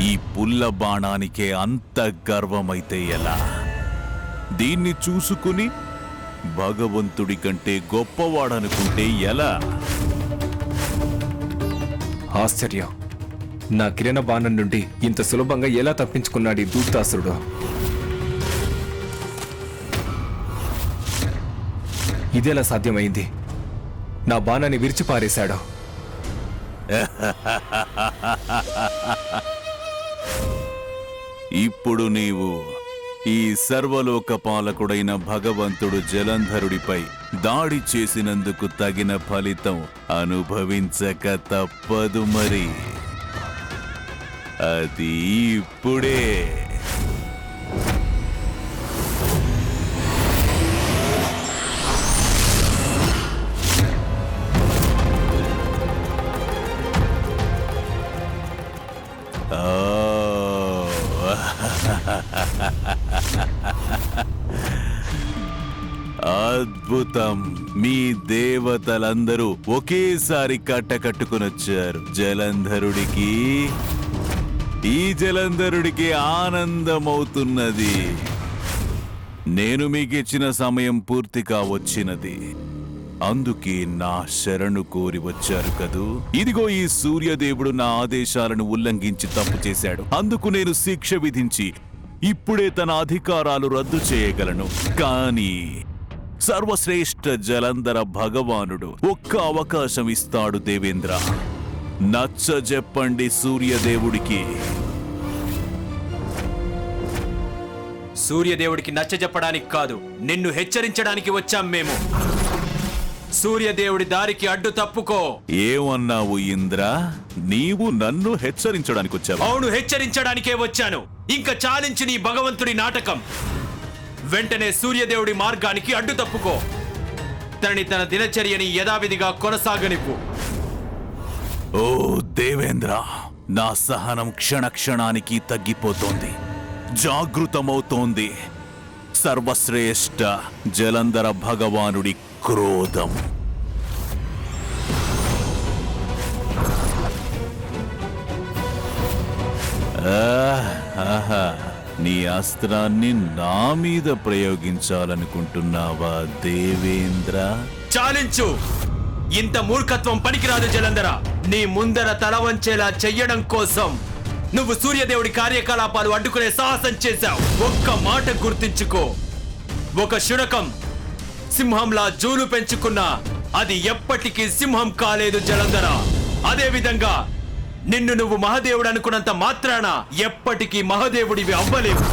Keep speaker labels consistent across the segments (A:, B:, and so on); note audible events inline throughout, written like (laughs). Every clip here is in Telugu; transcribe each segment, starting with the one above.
A: ఈ పుల్ల బాణానికే అంత గర్వమైతే ఎలా? దీన్ని చూసుకుని భగవంతుడి కంటే గొప్పవాడనుకుంటే ఎలా?
B: ఆశ్చర్యం. నా కిరణ బాణం నుండి ఇంత సులభంగా ఎలా తప్పించుకున్నాడు ఈ దూతాసురుడు ఇదెలా సాధ్యమైంది? నా బాణాన్ని విరిచిపారేశాడు. (laughs)
A: ఇప్పుడు నీవు ఈ సర్వలోక పాలకుడైన భగవంతుడు జలంధరుడిపై దాడి చేసినందుకు తగిన ఫలితం అనుభవించక తప్పదు మరి. అది ఇప్పుడే. మీ దేవతలందరూ ఒకేసారి కట్టకట్టుకునొచ్చారు జలంధరుడికి ఈ జలంధరుడికి ఆనందమవుతున్నది. నేను మీకిచ్చిన సమయం పూర్తిగా వచ్చినది. అందుకే నా శరణు కోరి వచ్చారు కదూ. ఇదిగో ఈ సూర్యదేవుడు నా ఆదేశాలను ఉల్లంఘించి తప్పు చేశాడు. అందుకు నేను శిక్ష విధించి ఇప్పుడే తన అధికారాలు రద్దు చేయగలను. కానీ సర్వశ్రేష్ఠ జలంధర భగవానుడు ఒక్క అవకాశం ఇస్తాడు దేవేంద్ర. నచ్చ చెప్పండి సూర్యదేవుడికి.
C: సూర్యదేవుడికి నచ్చజెప్పడానికి కాదు నిన్ను హెచ్చరించడానికి వచ్చాం మేము. సూర్యదేవుడి దారికి అడ్డు తప్పుకో.
A: ఏమన్నావు ఇంద్ర? నీవు నన్ను హెచ్చరించడానికి వచ్చావా?
C: అవును హెచ్చరించడానికే వచ్చాను. ఇంకా చాలించి నీ భగవంతుడి నాటకం. వెంటనే సూర్యదేవుడి మార్గానికి అడ్డు తప్పుకో. తనని తన దినచర్యని యథావిధిగా కొనసాగనివ్వు.
A: ఓ దేవేంద్ర నా సహనం క్షణ క్షణానికి తగ్గిపోతోంది. జాగృతమవుతోంది. సర్వశ్రేష్ఠ జలంధర భగవానుడి క్రోధం. ఆహా. నీ అస్త్రాన్ని నా మీద ప్రయోగించాలనుకుంటున్నావా దేవేంద్ర?
C: చాలించు. ఇంత మూర్ఖత్వం పనికిరాదు జలంధర. నీ ముందర తల వంచేలా చెయ్యడం కోసం నువ్వు సూర్యదేవుడి కార్యకలాపాలు అడ్డుకునే సాహసం చేశావు. ఒక్క మాట గుర్తించుకో. ఒక శునకం సింహంలా జూలు పెంచుకున్నా అది ఎప్పటికీ సింహం కాలేదు జలంధర. అదే విధంగా నిన్ను నువ్వు మహాదేవుడు అనుకున్నంత మాత్రాన ఎప్పటికీ మహాదేవుడివి అవ్వలేవు.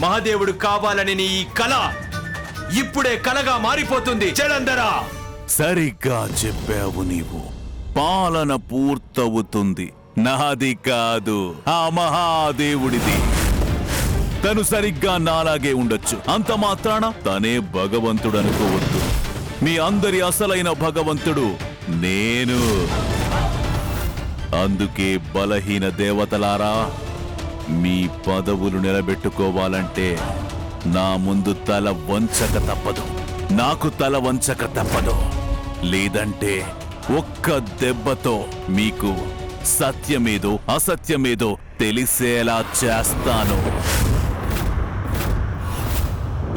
C: మహాదేవుడు కావాలని నీ ఈ కళ ఇప్పుడే కలగా మారిపోతుంది. జలంధరా!
A: సరిగ్గా చెప్పావు నీవు. పాలన పూర్తవుతుంది. నాది కాదు ఆ మహాదేవుడిది. తను సరిగ్గా నాలాగే ఉండొచ్చు. అంత మాత్రాన తనే భగవంతుడు అనుకోవద్దు మీ అందరి అసలైన భగవంతుడు నేను. అందుకే బలహీన దేవతలారా మీ పదవులు నిలబెట్టుకోవాలంటే నా ముందు తల వంచక తప్పదు. నాకు తల వంచక తప్పదు. లేదంటే ఒక్క దెబ్బతో మీకు సత్యమేదో అసత్యమేదో తెలిసేలా చేస్తాను.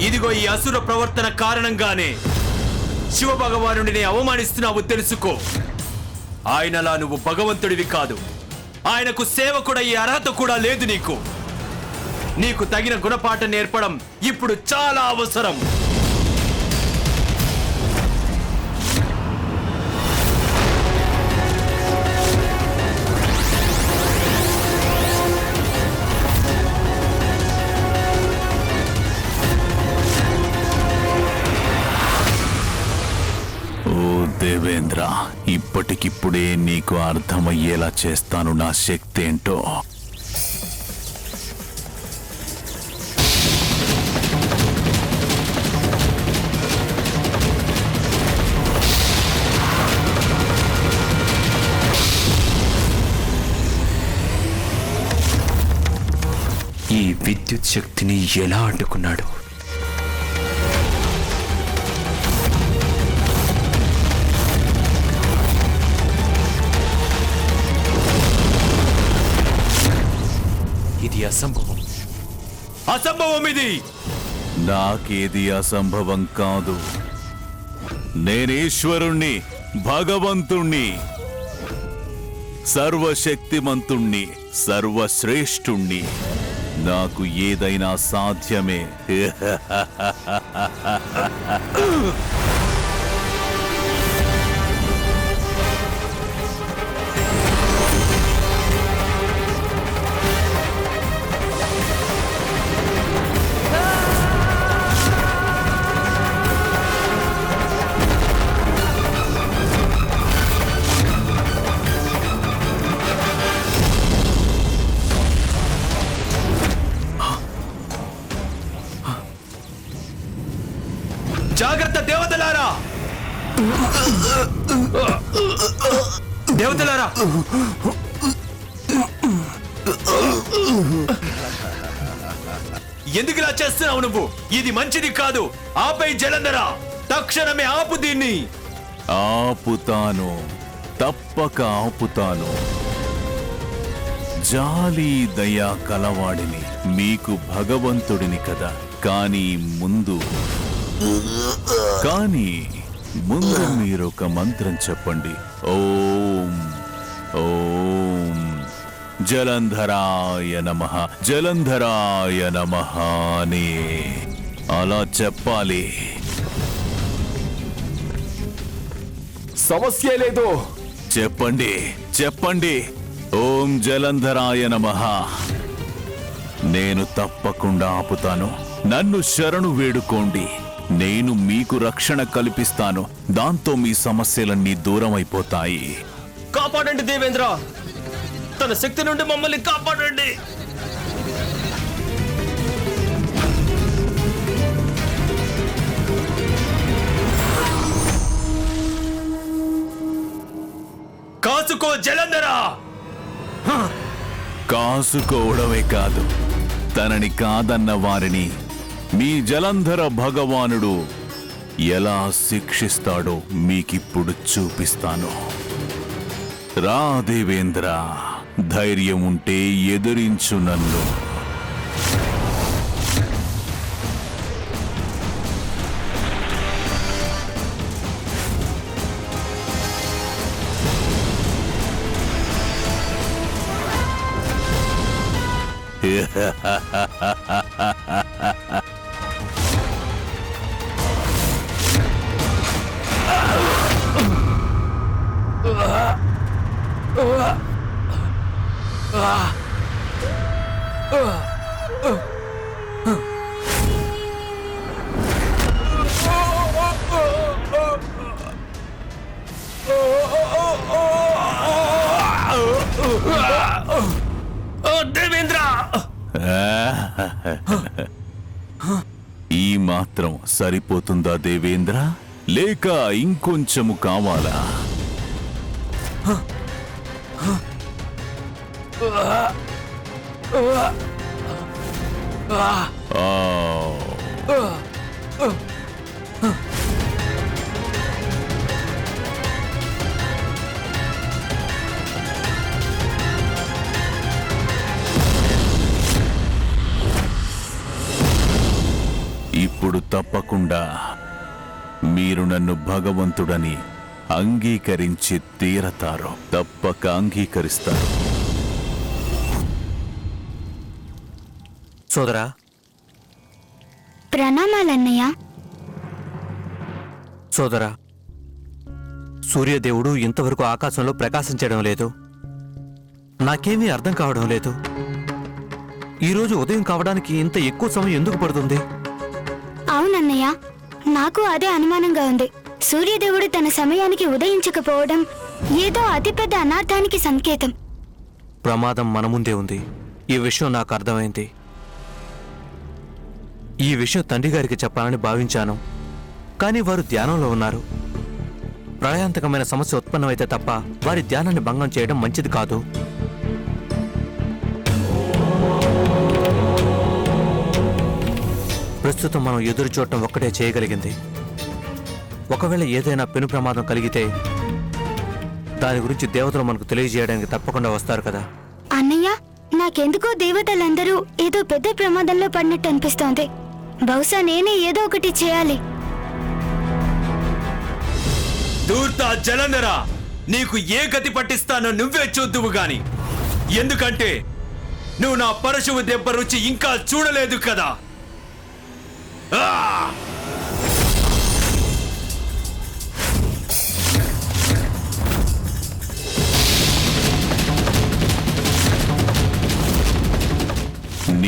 C: ఇదిగో ఈ అసుర ప్రవర్తన కారణంగానే శివ భగవానుడిని అవమానిస్తున్నావు తెలుసుకో. ఆయనలా నువ్వు భగవంతుడివి కాదు. ఆయనకు సేవకుడయ్యే అర్హత కూడా లేదు నీకు. నీకు తగిన గుణపాఠం నేర్పడం ఇప్పుడు చాలా అవసరం.
A: ఇప్పటికిప్పుడే నీకు అర్థమయ్యేలా చేస్తాను నా శక్తి ఏంటో.
B: ఈ విద్యుత్ శక్తిని ఎలా అడ్డుకున్నాడు?
C: ఇది అసంభవం? అసంభవం ఇది!
A: నాకేది అసంభవం కాదు. నేనేశ్వరుణ్ణి భగవంతుణ్ణి సర్వశక్తిమంతుణ్ణి సర్వశ్రేష్ఠుణ్ణి. నాకు ఏదైనా సాధ్యమే. (laughs)
C: దేవతలారా. ఎందుకు ఇలా చేస్తున్నావు నువ్వు? ఇది మంచిది కాదు. ఆపై జలంధరా. తక్షణమే ఆపు దీన్ని.
A: ఆపుతాను. తప్పక ఆపుతాను. జాలి దయా కలవాడిని. మీకు భగవంతుడిని కదా. కానీ ముందు కానీ ముందు మీరొక మంత్రం చెప్పండి. ఓం ఓం. జలంధరాయ నమ జలంధరాయ నమ అని అలా చెప్పాలి.
B: సమస్య లేదు.
A: చెప్పండి చెప్పండి. ఓం జలంధరాయ నమః. నేను తప్పకుండా ఆపుతాను. నన్ను శరణు వేడుకోండి. నేను మీకు రక్షణ కల్పిస్తాను. దాంతో మీ సమస్యలన్నీ దూరం అయిపోతాయి
C: కాపాడండి దేవేంద్ర. తన శక్తి నుండి మమ్మల్ని కాపాడండి. కాసుకో జలంధరా.
A: కాసుకోవడమే కాదు. తనని కాదన్న వారిని మీ జలంధర భగవానుడు ఎలా శిక్షిస్తాడో మీకిప్పుడు చూపిస్తాను. రా దేవేంద్ర ధైర్యం ఉంటే ఎదిరించు నన్ను. (laughs)
C: దేవేంద్ర!
A: ఈ మాత్రం సరిపోతుందా దేవేంద్ర? లేక ఇంకొంచెము కావాలా? ఆ. ఇప్పుడు తప్పకుండా మీరు నన్ను భగవంతుడని అంగీకరించి తీరతారు. తప్పక అంగీకరిస్తారు.
D: సోదరా.
E: ప్రణామాలన్నయ్య.
D: సోదరా సూర్యదేవుడు ఇంతవరకు ఆకాశంలో ప్రకాశించడం లేదు. నాకేమీ అర్థం కావడం లేదు. ఈరోజు ఉదయం కావడానికి ఇంత ఎక్కువ సమయం ఎందుకు పడుతుంది?
E: అవునన్నయ్య నాకు అదే అనుమానంగా ఉంది. సూర్యదేవుడు తన సమయానికి ఉదయించకపోవడం ఏదో అతిపెద్ద అనార్థానికి సంకేతం.
D: ప్రమాదం మన ముందే ఉంది. ఈ విషయం నాకు అర్థమైంది. ఈ విషయం తండ్రి గారికి చెప్పాలని భావించాను. కానీ వారు ధ్యానంలో ఉన్నారు. ప్రళయాంతకమైన సమస్య ఉత్పన్నమైతే తప్ప వారి ధ్యానాన్ని భంగం చేయడం మంచిది కాదు. ప్రస్తుతం మనం ఎదురు చూడటం ఒక్కటే చేయగలిగింది. ఒకవేళ ఏదైనా పెను ప్రమాదం కలిగితే దాని గురించి దేవతలు మనకు తెలియజేయడానికి తప్పకుండా వస్తారు కదా.
E: అన్నయ్య నాకెందుకో దేవతలందరూ ఏదో పెద్ద ప్రమాదంలో పడినట్టు అనిపిస్తోంది. బహుశా నేనే ఏదో ఒకటి చేయాలి.
C: దూర్త జలంధర నీకు ఏ గతి పట్టిస్తానో నువ్వే చూద్దువు గాని. ఎందుకంటే నువ్వు నా పరశువు దెబ్బ రుచి ఇంకా చూడలేదు కదా.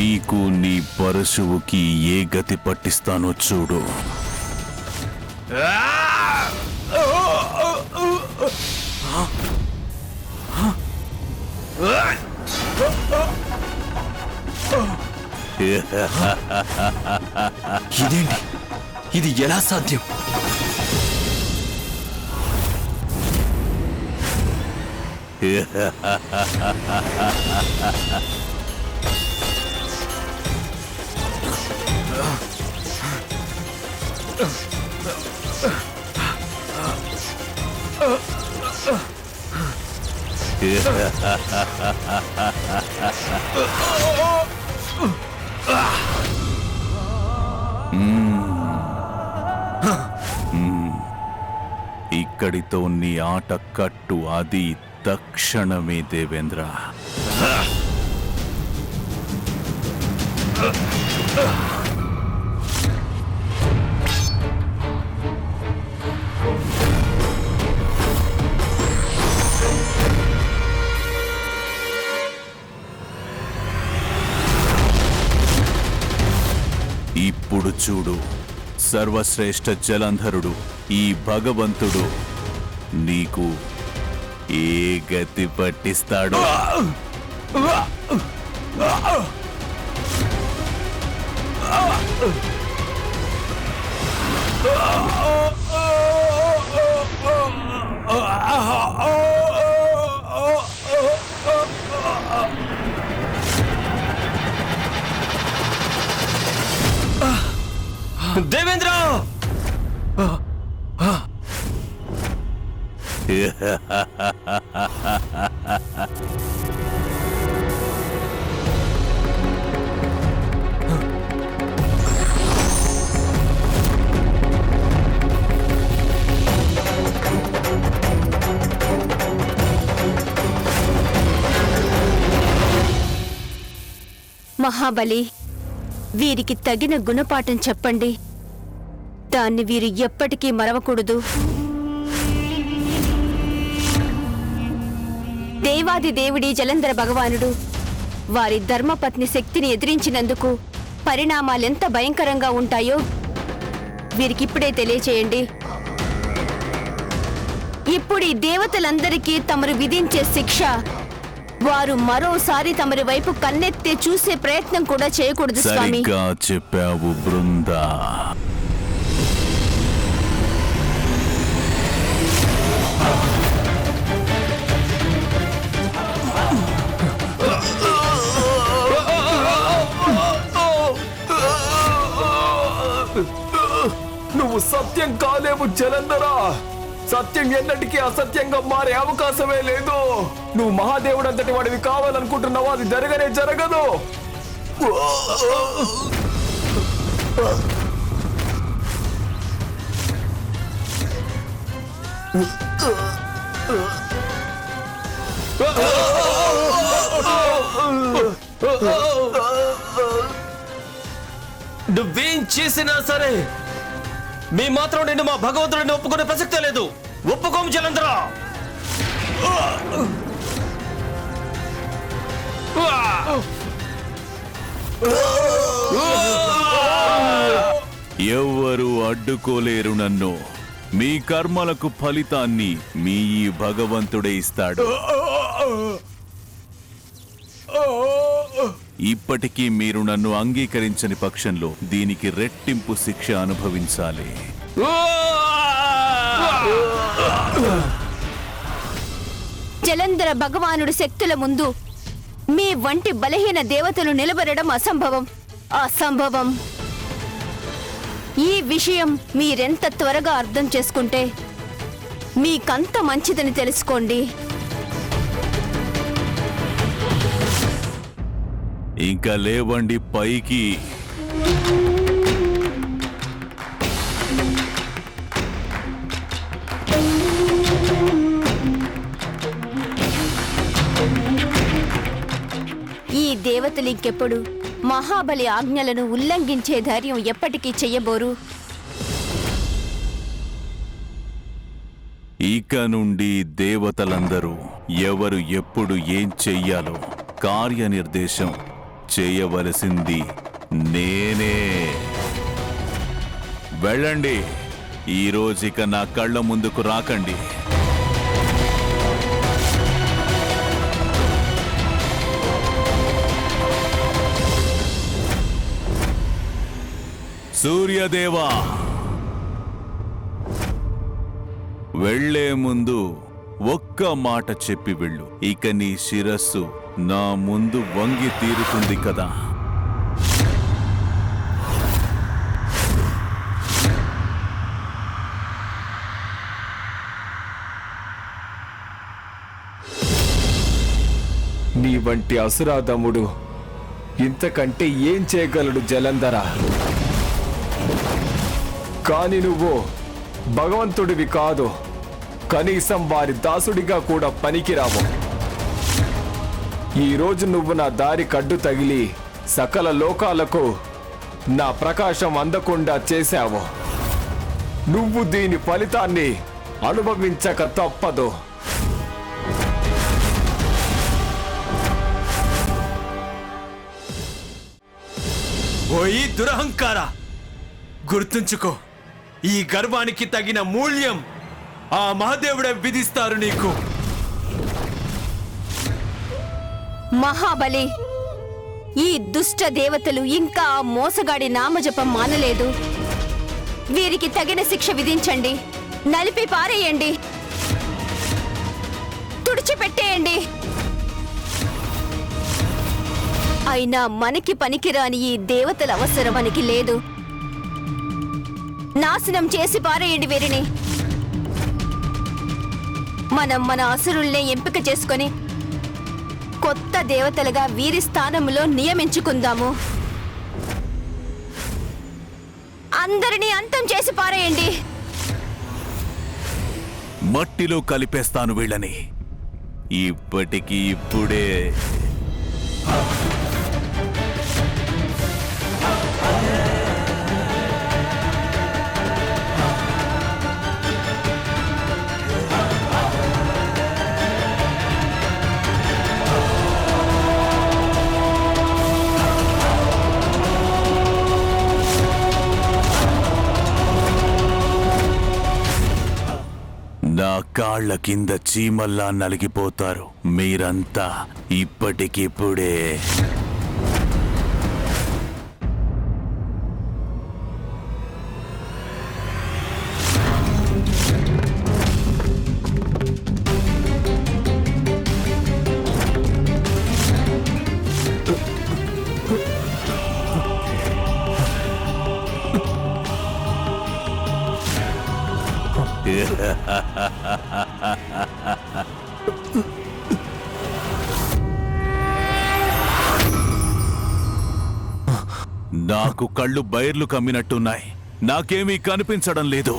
A: నీకు నీ పరశువుకి ఏ గతి పట్టిస్తానో చూడు.
C: ఇదేంటి? ఇది ఎలా సాధ్యం? (laughs) (laughs)
A: ఇక్కడితో నీ ఆట కట్టు అది తక్షణమే దేవేంద్ర. (laughs) ఇప్పుడు చూడు సర్వశ్రేష్ఠ జలంధరుడు ఈ భగవంతుడు నీకు ఏ గతి పట్టిస్తాడు
C: దేవేంద్ర
F: మహాబలి వీరికి తగిన గుణపాఠం చెప్పండి. దాన్ని వీరు ఎప్పటికీ మరవకూడదు. దేవాది దేవుడి జలంధర భగవానుడు వారి ధర్మపత్ని శక్తిని ఎదిరించినందుకు పరిణామాలెంత భయంకరంగా ఉంటాయో వీరికిప్పుడే తెలియచేయండి. ఇప్పుడు ఈ దేవతలందరికీ తమరు విధించే శిక్ష వారు మరోసారి తమరి వైపు కన్నెత్తి చూసే ప్రయత్నం కూడా చేయకూడదు స్వామి.
A: సరిగ్గా చెప్పావు బృందా.
B: నువ్వు సత్యం కాలేవు జలంధరా. సత్యం ఎన్నటికీ అసత్యంగా మారే అవకాశమే లేదు. నువ్వు మహాదేవుడు అంతటి వాడివి కావాలనుకుంటున్నావు అది జరగనే జరగదు.
C: నువ్వేం చేసినా సరే మీ మాత్రం నేను మా భగవంతుడిని ఒప్పుకునే ప్రసక్తే లేదు. ఒప్పుకోము జలంధర.
A: ఎవ్వరూ అడ్డుకోలేరు నన్ను. మీ కర్మలకు ఫలితాన్ని మీ ఈ భగవంతుడే ఇస్తాడు. ఇప్పటికీ మీరు నన్ను అంగీకరించని పక్షంలో దీనికి రెట్టింపు శిక్ష అనుభవించాలి.
F: జలంధర భగవానుడి శక్తుల ముందు మీ వంటి బలహీన దేవతలు నిలబడడం అసంభవం. అసంభవం. ఈ విషయం మీరెంత త్వరగా అర్థం చేసుకుంటే మీకంత మంచిదని తెలుసుకోండి.
A: ఇంకా లేవండి పైకి.
F: ఈ దేవతలు ఇంకెప్పుడు మహాబలి ఆజ్ఞలను ఉల్లంఘించే ధైర్యం ఎప్పటికీ చెయ్యబోరు.
A: ఇక నుండి దేవతలందరూ ఎవరు ఎప్పుడు ఏం చెయ్యాలో కార్యనిర్దేశం. చేయవలసింది నేనే. వెళ్ళండి. ఈ రోజుక నా కళ్ళ ముందుకు రాకండి. సూర్యదేవా! వెళ్ళే ముందు ఒక్క మాట చెప్పి వెళ్ళు. ఇక నీ శిరస్సు నా ముందు వంగి తీరుతుంది కదా.
B: నీ వంటి అసురాధముడు ఇంతకంటే ఏం చేయగలడు జలంధర? కాని నువ్వు భగవంతుడివి కాదు కనీసం వారి దాసుడిగా కూడా పనికిరావు. ఈరోజు నువ్వు నా దారి కడ్డు తగిలి సకల లోకాలకు నా ప్రకాశం అందకుండా చేశావు. నువ్వు దీని ఫలితాన్ని అనుభవించక తప్పదు.
C: ఓయి దురహంకార! గుర్తుంచుకో ఈ గర్వానికి తగిన మూల్యం ఆ మహాదేవుడే విధిస్తారు నీకు.
F: మహాబలి! ఈ దుష్ట దేవతలు ఇంకా మోసగాడి నామజపం మానలేదు. వీరికి తగిన శిక్ష విధించండి. నలిపి పారేయండి. తుడిచిపెట్టేయండి. అయినా మనకి పనికిరాని ఈ దేవతల అవసరం మనకి లేదు. నాశనం చేసి పారేయండి వీరిని. మనం మన అసురుల్నే ఎంపిక చేసుకొని కొత్త దేవతలుగా వీరి స్థానంలో నియమించుకుందాము. అందరినీ అంతం చేసి పారేయండి.
A: మట్టిలో కలిపేస్తాను వీళ్ళని. ఇప్పటికి ఇప్పుడే. కాళ్ళ కాళ్ళ కింద చీమల్లా నలిగిపోతారు. మీరంతా ఇప్పటికిప్పుడే. నాకు కళ్ళు బైర్లు కమ్మినట్టున్నాయి. నాకేమీ కనిపించడం లేదు.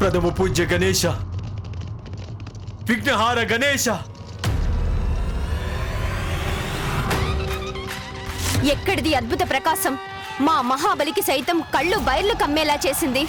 C: ప్రథమ పూజ్య గణేశ. విఘ్నహార గణేశ.
F: ఎక్కడిది అద్భుత ప్రకాశం? మా మహాబలికి సైతం కళ్ళు బయర్లు కమ్మేలా చేసింది.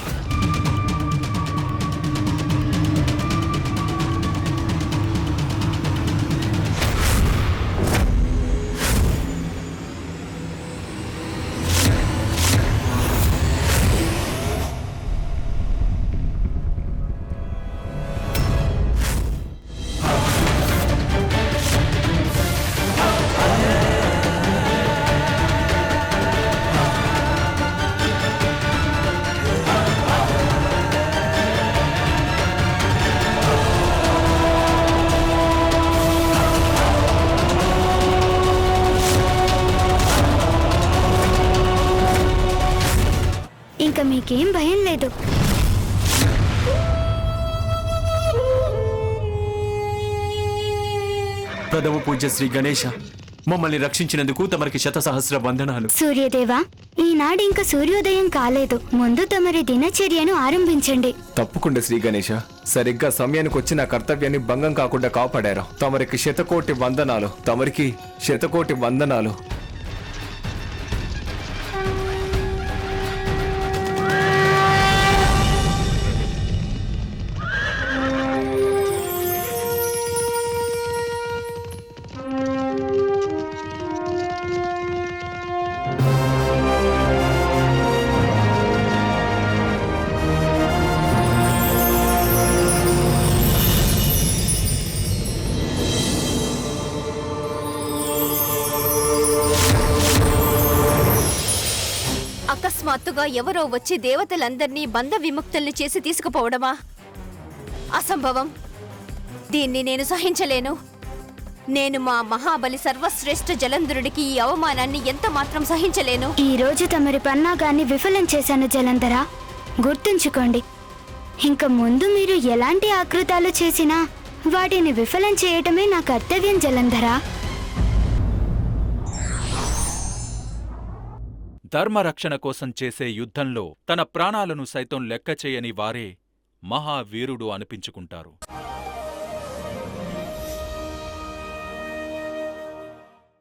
E: మీకేం భయం లేదు.
C: ప్రథమ పూజ్య శ్రీ గణేష మమ్మల్ని రక్షించినందుకు తమరికి శత సహస్ర వందనాలు.
E: సూర్యదేవా ఈనాడు ఇంకా సూర్యోదయం కాలేదు. ముందు తమరి దినచర్యను ఆరంభించండి.
B: తప్పకుండా శ్రీ గణేష. సరిగ్గా సమయానికి వచ్చి నా కర్తవ్యాన్ని భంగం కాకుండా కాపాడారు. తమరికి శతకోటి వందనాలు. తమరికి శతకోటి వందనాలు.
F: అకస్మాత్తుగా ఎవరో వచ్చి దేవతలందర్నీ బంధ విముక్తుల్ని చేసి తీసుకుపోవడమా? అసంభవం. దీన్ని నేను సహించలేను. నేను మా మహాబలి సర్వశ్రేష్ఠ జలంధరుడికి ఈ అవమానాన్ని ఎంత మాత్రం సహించలేను.
E: ఈ రోజు తమరి పన్నాగాన్ని విఫలం చేశాను జలంధరా. గుర్తుంచుకోండి ఇంక ముందు మీరు ఎలాంటి ఆకృతాలు చేసినా వాటిని విఫలం చేయటమే నా కర్తవ్యం జలంధరా.
G: ధర్మరక్షణ కోసం చేసే యుద్ధంలో తన ప్రాణాలను సైతం లెక్క చేయని వారే మహావీరుడు అనిపించుకుంటారు.